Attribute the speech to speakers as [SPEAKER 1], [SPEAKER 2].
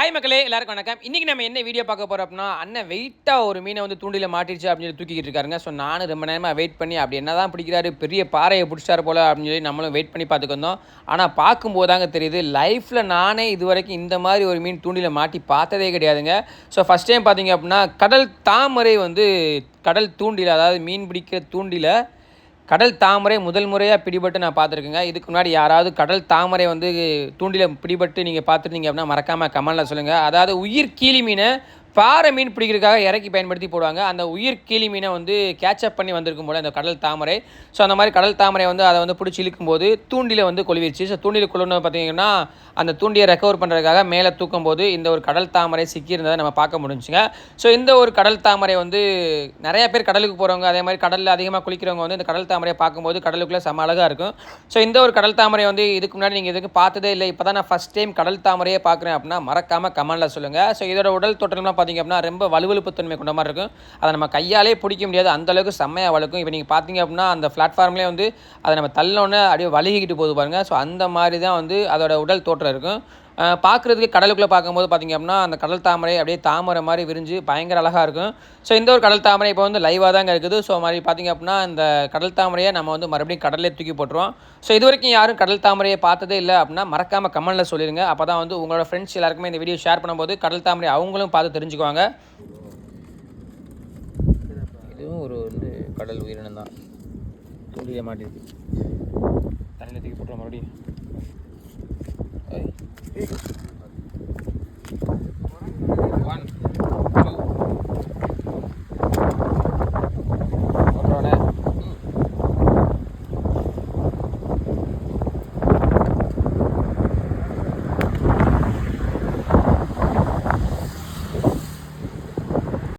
[SPEAKER 1] Hi மக்களே எல்லாருக்கும் வணக்கம். இன்றைக்கி நம்ம என்ன வீடியோ பார்க்க போகிறோம் அப்படின்னா அண்ணன் வெயிட்டாக ஒரு மீனை வந்து தூண்டில மாட்டிருச்சு அப்படின்னு சொல்லி தூக்கிட்டு இருக்காருங்க. ஸோ நானும் ரொம்ப நேரமாக வெயிட் பண்ணி அப்படி என்ன தான் பிடிக்கிறாரு பெரிய பாறையை பிடிச்சாரு போல அப்படின்னு சொல்லி நம்மளும் வெயிட் பண்ணி பார்த்துக்கிருந்தோம் ஆனால் பார்க்கும்போது தாங்க தெரியுது லைஃப்பில் நானே இது வரைக்கும் இந்த மாதிரி ஒரு மீன் தூண்டில மாட்டி பார்த்ததே கிடையாதுங்க. ஸோ ஃபஸ்ட் டைம் பார்த்தீங்க அப்படின்னா கடல் தாமரை வந்து கடல் தூண்டில அதாவது மீன் பிடிக்கிற தூண்டில கடல் தாமரை முதல் முறையாக பிடிபட்டு நான் பார்த்துருக்கேங்க. இதுக்கு முன்னாடி யாராவது கடல் தாமரை வந்து தூண்டில பிடிபட்டு நீங்கள் பார்த்துருந்தீங்க அப்படின்னா மறக்காமல் கமெண்டில் சொல்லுங்கள் அதாவது உயிர் கீழி மீனை பாறை மீன் பிடிக்கிறதுக்காக இறக்கி பயன்படுத்தி போடுவாங்க. அந்த உயிர் கீழி மீனை வந்து கேட்சப் பண்ணி வந்திருக்கும் போல அந்த கடல் தாமரை. ஸோ அந்த மாதிரி கடல் தாமரை வந்து அதை வந்து பிடிச்சி இழுக்கும்போது தூண்டில வந்து கொழுவிருச்சு. ஸோ தூண்டில் கொழுன்னு பார்த்தீங்கன்னா அந்த தூண்டியை ரெக்கவர் பண்ணுறதுக்காக மேலே தூக்கும் போது இந்த ஒரு கடல் தாமரை சிக்கியிருந்ததை நம்ம பார்க்க முடிஞ்சுங்க. ஸோ இந்த ஒரு கடல் தாமரை வந்து நிறைய பேர் கடலுக்கு போகிறவங்க அதே மாதிரி கடலில் அதிகமாக குளிக்கிறவங்க வந்து இந்த கடல் தாமரையை பார்க்கும்போது கடலுக்குள்ளே செம அழகாக இருக்கும். ஸோ இந்த ஒரு கடல் தாமரை வந்து இதுக்கு முன்னாடி நீங்கள் இதுக்கு பார்த்ததே இல்லை. இப்போ தான் நான் ஃபஸ்ட் டைம் கடல் தாமரையே பார்க்குறேன் அப்படின்னா மறக்காமல் கமெண்டில் சொல்லுங்கள் ஸோ இதோட உடல் தோற்றம்லாம் பார்த்தீங்க அப்படின்னா ரொம்ப வலுவழுப்பு தன்மை கொண்ட மாதிரி இருக்கும். அதை நம்ம கையாலே பிடிக்க முடியாது. அந்த அளவுக்கு செம்மையாக வளர்க்கும். இப்போ நீங்கள் பார்த்தீங்க அப்படின்னா அந்த பிளாட்ஃபார்ம்லேயே வந்து அதை நம்ம தள்ளோன்னே அப்படியே வழுகிக்கிட்டு போகுது பாருங்கள் ஸோ அந்த மாதிரி தான் வந்து அதோட உடல் தோற்றம் இருக்கும். பார்க்குறதுக்கு கடலுக்குள்ளே பார்க்கும்போது பார்த்திங்க அப்படின்னா அந்த கடல் தாமரை அப்படியே தாமரை மாதிரி விரிஞ்சு பயங்கர அழகாக இருக்கும். ஸோ இந்த ஒரு கடல் தாமரை இப்போ வந்து லைவாக தாங்க இருக்குது. ஸோ மாதிரி பார்த்திங்க அப்படின்னா இந்த கடல் தாமரையை நம்ம வந்து மறுபடியும் கடலே தூக்கி போட்டுருவோம். ஸோ இது வரைக்கும் யாரும் கடல் தாமரையை பார்த்ததே இல்லை அப்படின்னா மறக்காமல் கமெண்டில் சொல்லிடுங்க அப்போ தான் வந்து உங்களோட ஃப்ரெண்ட்ஸ் எல்லாருக்குமே இந்த வீடியோ ஷேர் பண்ணும்போது கடல் தாமரை அவங்களும் பார்த்து தெரிஞ்சுக்குவாங்க. இதுவும் ஒரு வந்து கடல் உயிரினம் தான். தூண்டிலே மாட்டேங்குது.